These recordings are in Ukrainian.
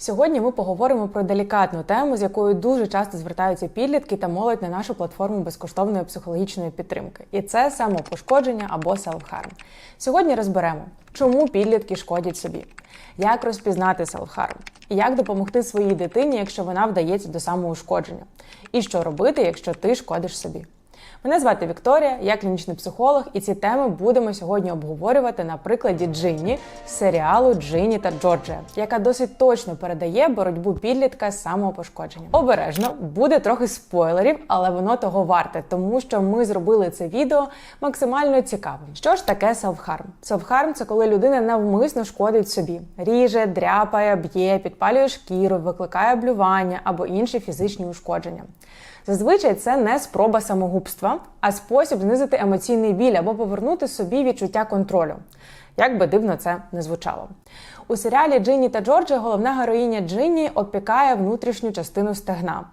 Сьогодні ми поговоримо про делікатну тему, з якою дуже часто звертаються підлітки та молодь на нашу платформу безкоштовної психологічної підтримки. І це самопошкодження або селфхарм. Сьогодні розберемо, чому підлітки шкодять собі, як розпізнати селфхарм, як допомогти своїй дитині, якщо вона вдається до самоушкодження, і що робити, якщо ти шкодиш собі. Мене звати Вікторія, я клінічний психолог, і ці теми будемо сьогодні обговорювати на прикладі Джинні з серіалу Джинні та Джорджія, яка досить точно передає боротьбу підлітка з самопошкодженням. Обережно буде трохи спойлерів, але воно того варте, тому що ми зробили це відео максимально цікавим. Що ж таке селфхарм? Селфхарм це коли людина навмисно шкодить собі, ріже, дряпає, б'є, підпалює шкіру, викликає блювання або інші фізичні ушкодження. Зазвичай це не спроба самогубства, а спосіб знизити емоційний біль або повернути собі відчуття контролю. Як би дивно це не звучало. У серіалі Джинні та Джорджі головна героїня Джинні опікає внутрішню частину стегна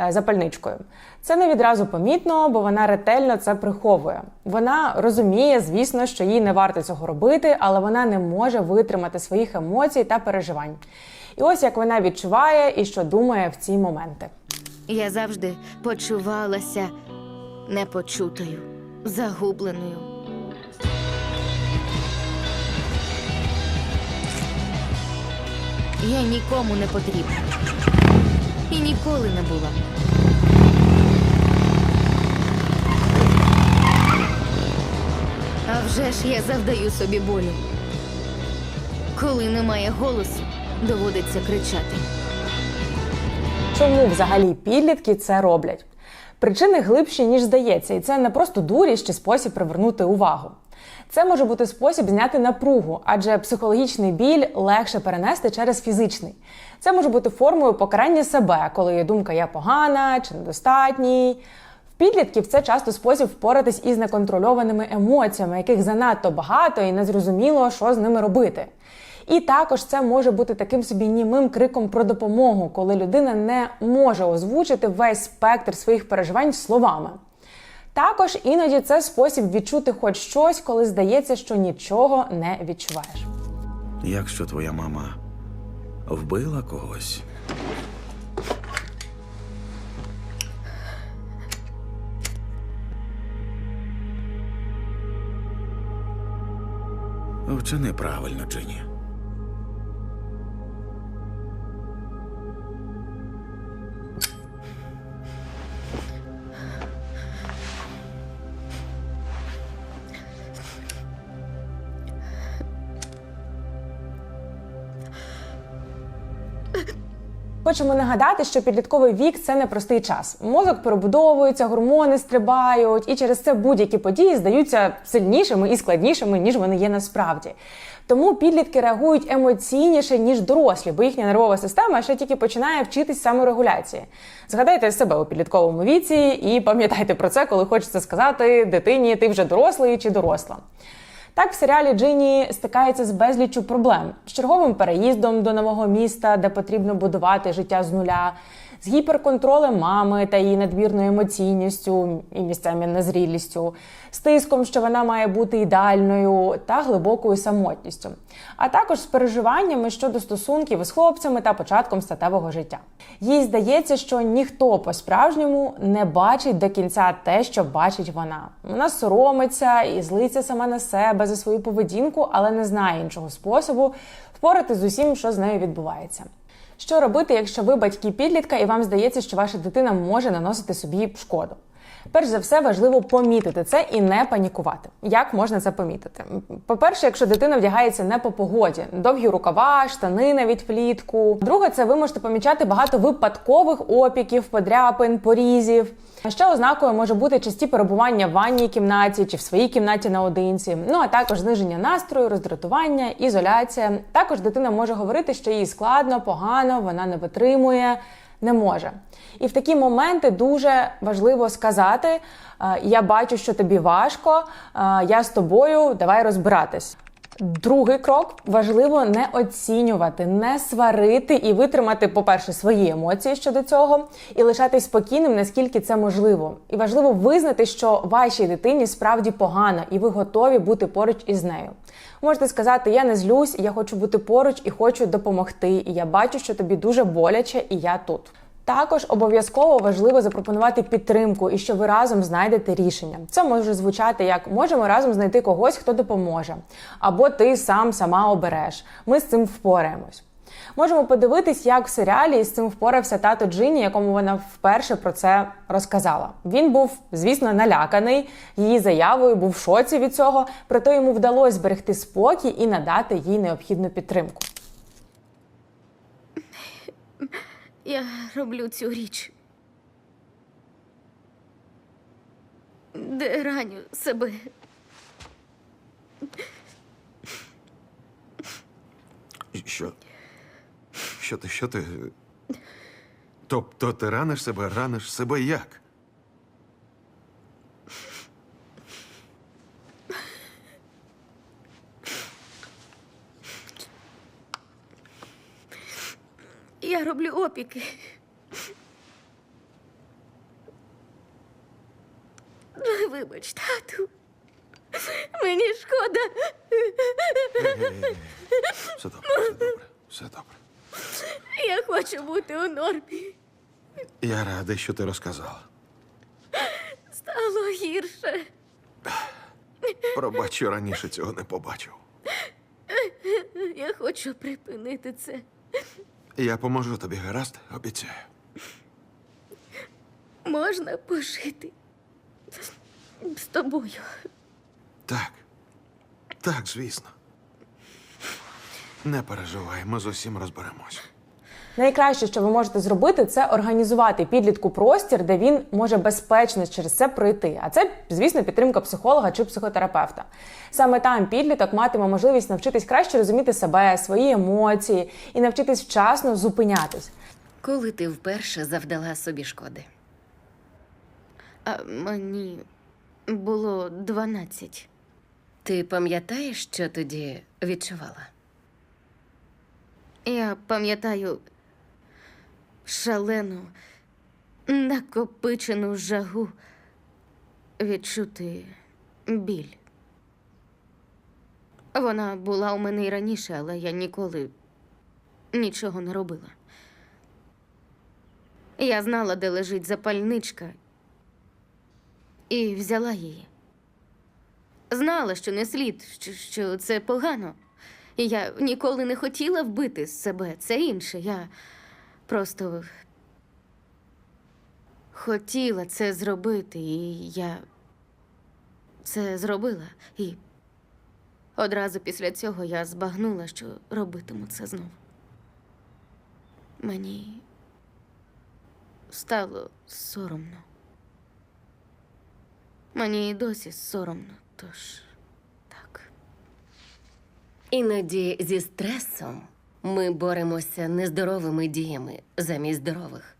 е, запальничкою. Це не відразу помітно, бо вона ретельно це приховує. Вона розуміє, звісно, що їй не варто цього робити, але вона не може витримати своїх емоцій та переживань. І ось як вона відчуває і що думає в ці моменти. Я завжди почувалася непочутою, загубленою. Я нікому не потрібна. І ніколи не була. А вже ж я завдаю собі болю. Коли немає голосу, доводиться кричати. Чому взагалі підлітки це роблять? Причини глибші, ніж здається, і це не просто дурість чи спосіб привернути увагу. Це може бути спосіб зняти напругу, адже психологічний біль легше перенести через фізичний. Це може бути формою покарання себе, коли думка я погана чи недостатній. В підлітків це часто спосіб впоратись із неконтрольованими емоціями, яких занадто багато і незрозуміло, що з ними робити. І також це може бути таким собі німим криком про допомогу, коли людина не може озвучити весь спектр своїх переживань словами. Також іноді це спосіб відчути хоч щось, коли здається, що нічого не відчуваєш. Якщо твоя мама вбила когось, вчини правильно, Джині. Хочемо нагадати, що підлітковий вік це непростий час. Мозок перебудовується, гормони стрибають, і через це будь-які події здаються сильнішими і складнішими, ніж вони є насправді. Тому підлітки реагують емоційніше, ніж дорослі, бо їхня нервова система ще тільки починає вчитись саморегуляції. Згадайте себе у підлітковому віці і пам'ятайте про це, коли хочеться сказати дитині, ти вже дорослий чи доросла. Так, в серіалі Джині стикається з безліччю проблем. З черговим переїздом до нового міста, де потрібно будувати життя з нуля, з гіперконтролем мами та її надмірною емоційністю і місцями незрілістю, з тиском, що вона має бути ідеальною, та глибокою самотністю, а також з переживаннями щодо стосунків із хлопцями та початком статевого життя. Їй здається, що ніхто по-справжньому не бачить до кінця те, що бачить вона. Вона соромиться і злиться сама на себе за свою поведінку, але не знає іншого способу впорати з усім, що з нею відбувається. Що робити, якщо ви батьки підлітка і вам здається, що ваша дитина може наносити собі шкоду? Перш за все, важливо помітити це і не панікувати. Як можна це помітити? По-перше, якщо дитина вдягається не по погоді, довгі рукава, штани навіть влітку. Друге, це ви можете помічати багато випадкових опіків, подряпин, порізів. А Ще ознакою може бути часті перебування в ванній кімнаті чи в своїй кімнаті наодинці. Ну а також зниження настрою, роздратування, ізоляція. Також дитина може говорити, що їй складно, погано, вона не витримує, не може. І в такі моменти дуже важливо сказати: е, я бачу, що тобі важко, е, я з тобою, давай розбиратись. Другий крок важливо не оцінювати, не сварити і витримати, по-перше, свої емоції щодо цього, і лишатись спокійним, наскільки це можливо. І важливо визнати, що вашій дитині справді погано, і ви готові бути поруч із нею. Можете сказати, я не злюсь, я хочу бути поруч і хочу допомогти. І я бачу, що тобі дуже боляче, і я тут. Також обов'язково важливо запропонувати підтримку і що ви разом знайдете рішення. Це може звучати як можемо разом знайти когось, хто допоможе, або ти сам сама обереш. Ми з цим впораємось. Можемо подивитись, як в серіалі з цим впорався тато Джині, якому вона вперше про це розказала. Він був, звісно, наляканий її заявою, був в шоці від цього, проте йому вдалося зберегти спокій і надати їй необхідну підтримку. Я роблю цю річ. Де раню себе. Що? Що ти, що ти? Тобто ти раниш себе, раниш себе як? Я роблю опіки. Вибач, тату. Мені шкода. Все добре, все добре, все добре. Я хочу бути у нормі. Я радий, що ти розказала. Стало гірше. Пробач, що раніше цього не побачив. Я хочу припинити це. Я поможу тобі, гаразд, обіцяю. Можна пожити з тобою. Так. Так, звісно. Не переживай, ми з усім розберемось. Найкраще, що ви можете зробити, це організувати підлітку простір, де він може безпечно через це пройти. А це, звісно, підтримка психолога чи психотерапевта. Саме там підліток матиме можливість навчитись краще розуміти себе, свої емоції і навчитись вчасно зупинятись. Коли ти вперше завдала собі шкоди? А мені було 12. Ти пам'ятаєш, що тоді відчувала? Я пам'ятаю шалену, накопичену жагу відчути біль. Вона була у мене і раніше, але я ніколи нічого не робила. Я знала, де лежить запальничка, і взяла її. Знала, що не слід, що, що це погано. Я ніколи не хотіла вбити себе. Це інше. Я просто хотіла це зробити, і я це зробила. І одразу після цього я збагнула, що робитиму це знов. Мені стало соромно. Мені і досі соромно, тож так. Іноді зі стресом ми боремося нездоровими діями замість здорових.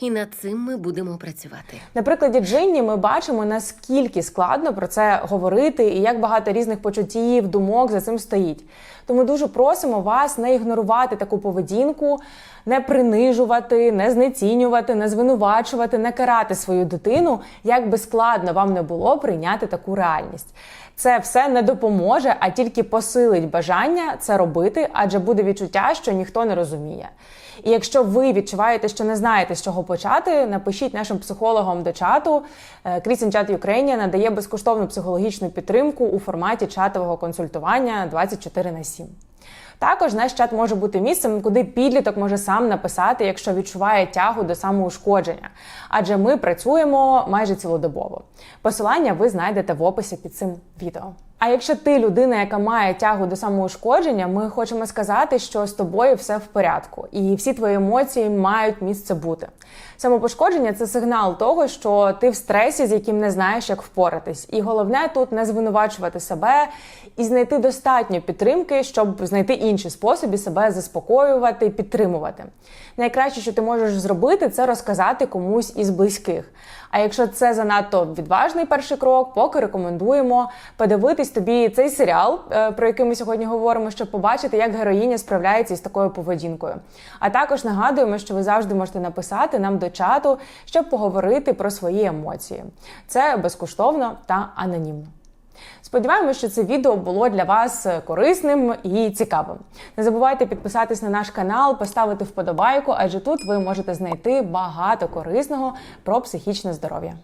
І над цим ми будемо працювати. На прикладі Джинні ми бачимо, наскільки складно про це говорити і як багато різних почуттів, думок за цим стоїть. Тому дуже просимо вас не ігнорувати таку поведінку, не принижувати, не знецінювати, не звинувачувати, не карати свою дитину, як би складно вам не було прийняти таку реальність. Це все не допоможе, а тільки посилить бажання це робити, адже буде відчуття, що ніхто не розуміє. І якщо ви відчуваєте, що не знаєте, з чого почати, напишіть нашим психологам до чату. Е, Крісін Чат Ukraine надає безкоштовну психологічну підтримку у форматі чатового консультування 24 на 7. Також наш чат може бути місцем, куди підліток може сам написати, якщо відчуває тягу до самоушкодження. Адже ми працюємо майже цілодобово. Посилання ви знайдете в описі під цим відео. А якщо ти людина, яка має тягу до самоушкодження, ми хочемо сказати, що з тобою все в порядку, і всі твої емоції мають місце бути. Самопошкодження це сигнал того, що ти в стресі, з яким не знаєш, як впоратись. І головне тут не звинувачувати себе і знайти достатньо підтримки, щоб знайти інші способи себе заспокоювати, підтримувати. Найкраще, що ти можеш зробити, це розказати комусь із близьких. А якщо це занадто відважний перший крок, поки рекомендуємо подивитись подивитись тобі цей серіал, е, про який ми сьогодні говоримо, щоб побачити, як героїня справляється із такою поведінкою. А також нагадуємо, що ви завжди можете написати нам до чату, щоб поговорити про свої емоції. Це безкоштовно та анонімно. Сподіваємося, що це відео було для вас корисним і цікавим. Не забувайте підписатись на наш канал, поставити вподобайку, адже тут ви можете знайти багато корисного про психічне здоров'я.